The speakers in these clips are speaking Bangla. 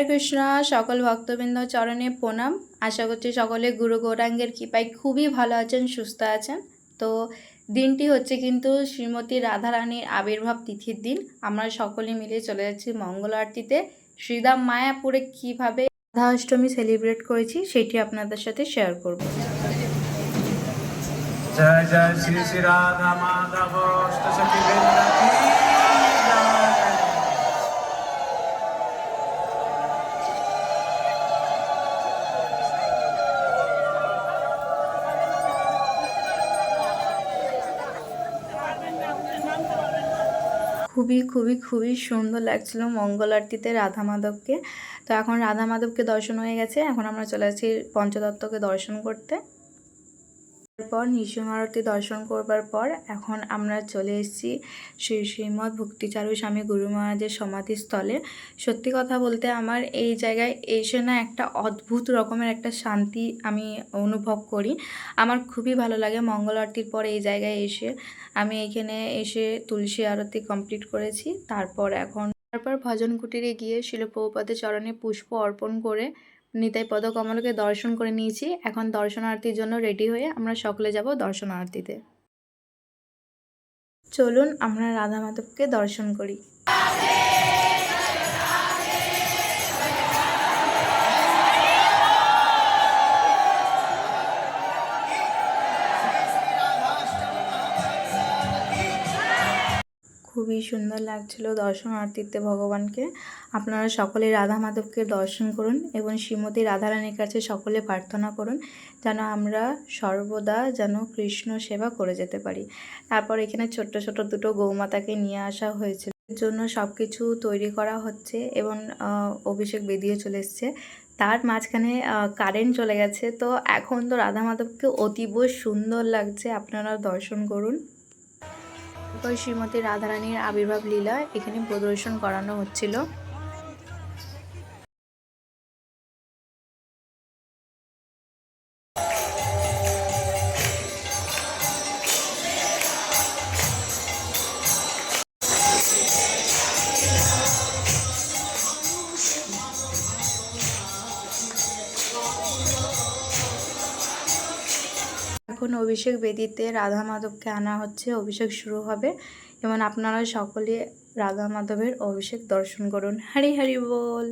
হরে কৃষ্ণ, সকল ভক্তবৃন্দ চরণে প্রণাম। আশা করছি সকলে গুরু গৌরাঙ্গের কৃপায় খুবই ভালো আছেন, সুস্থ আছেন। তো দিনটি হচ্ছে কিন্তু শ্রীমতী রাধারানীর আবির্ভাব তিথির দিন। আমরা সকলে মিলে চলে যাচ্ছি মঙ্গল আরতিতে। শ্রীদাম মায়াপুরে কীভাবে রাধা অষ্টমী সেলিব্রেট করেছি সেটি আপনাদের সাথে শেয়ার করব। জয় জয়, শ্রী শ্রী রাধা মাধব খুবই খুবই খুবই সুন্দর লাগছিল মঙ্গল আরতিতে রাধা মাধবকে তো এখন রাধা মাধবকে দর্শন হয়ে গেছে। এখন আমরা চলে আসি পঞ্চদত্তকে দর্শন করতে। তারপর নৃসিংহারতি দর্শন করবার পর এখন আমরা চলে এসেছি শ্রী শ্রীমৎ ভক্তিচারু স্বামী গুরু মহারাজের সমাধিস্থলে। সত্যি কথা বলতে আমার এই জায়গায় এসে না একটা অদ্ভুত রকমের একটা শান্তি আমি অনুভব করি। আমার খুবই ভালো লাগে মঙ্গল আরতির পর এই জায়গায় এসে। আমি এখানে এসে তুলসী আরতি কমপ্লিট করেছি, তারপর এখন তারপর ভজন কুটিরে গিয়ে শিলপ্রপাতের চরণে পুষ্প অর্পণ করে নিতাই পদকমলকে দর্শন করে নিয়েছি। এখন দর্শনার্থীর জন্য রেডি হয়ে আমরা সকলে যাব দর্শনার্থীতে। চলুন আমরা রাধা মাধবকে দর্শন করি। খুবই সুন্দর লাগছিল দর্শন আরতিতে ভগবানকে। আপনারা সকলে রাধা মাধবকে দর্শন করুন এবং শ্রীমতী রাধারানীর কাছে সকলে প্রার্থনা করুন যেন আমরা সর্বদা যেন কৃষ্ণ সেবা করে যেতে পারি। তারপর এখানে ছোট্ট ছোট দুটো গৌমাতাকে নিয়ে আসা হয়েছিল এর জন্য সব কিছু তৈরি করা হচ্ছে এবং অভিষেক বেরিয়ে চলে এসছে। তার মাঝখানে কারেন্ট চলে গেছে। তো এখন তো রাধা মাধবকে অতীব সুন্দর লাগছে। আপনারা দর্শন করুন। শ্রীমতী রাধারানীর আবির্ভাব লীলা এখানে প্রদর্শন করানো হচ্ছিল। এখন অভিষেক বেদিতে রাধা মাধবকে আনা হচ্ছে, অভিষেক শুরু হবে। এবং আপনারা সকলে রাধা মাধবের অভিষেক দর্শন করুন। হরি হরি বল।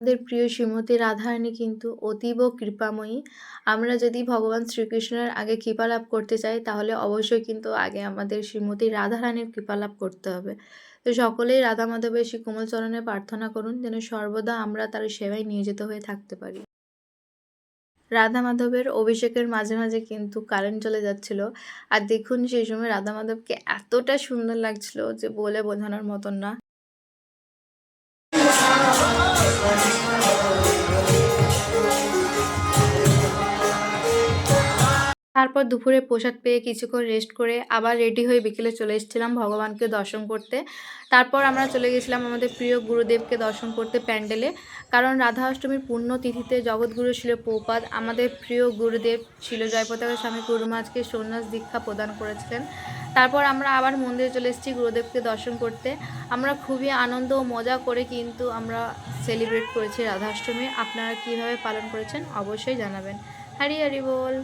আমাদের প্রিয় শ্রীমতী রাধারানী কিন্তু অতীব কৃপাময়ী। আমরা যদি ভগবান শ্রীকৃষ্ণের আগে কৃপা লাভ করতে চাই, তাহলে অবশ্যই কিন্তু আগে আমাদের শ্রীমতী রাধারানীর কৃপা লাভ করতে হবে। তো সকলেই রাধা মাধবের শ্রী কোমল চরণে প্রার্থনা করুন, যেন সর্বদা আমরা তার সেবায় নিয়োজিত হয়ে থাকতে পারি। রাধা মাধবের অভিষেকের মাঝে মাঝে কিন্তু কারেন্ট চলে যাচ্ছিল। আর দেখুন সেই সময় রাধা মাধবকে এতটা সুন্দর লাগছিল যে বলে বোঝানোর মতন না। তারপর দুপুরে প্রসাদ পেয়ে কিছুক্ষণ রেস্ট করে আবার রেডি হয়ে বিকেলে চলে এসেছিলাম ভগবানকে দর্শন করতে। তারপর আমরা চলে গেছিলাম আমাদের প্রিয় গুরুদেবকে দর্শন করতে প্যান্ডেলে। কারণ রাধা অষ্টমীর পূর্ণ তিথিতে জগৎগুরু ছিল পৌপাদ আমাদের প্রিয় গুরুদেব ছিল জয়পতাকা স্বামী গুরুমাজকে সন্ন্যাস দীক্ষা প্রদান করেছিলেন। তারপর আমরা আবার মন্দিরে চলে এসেছি গুরুদেবকে দর্শন করতে। আমরা খুবই আনন্দ ও মজা করে কিন্তু আমরা সেলিব্রেট করেছি রাধাষ্টমী। আপনারা কীভাবে পালন করেছেন অবশ্যই জানাবেন। হরি হরি বল।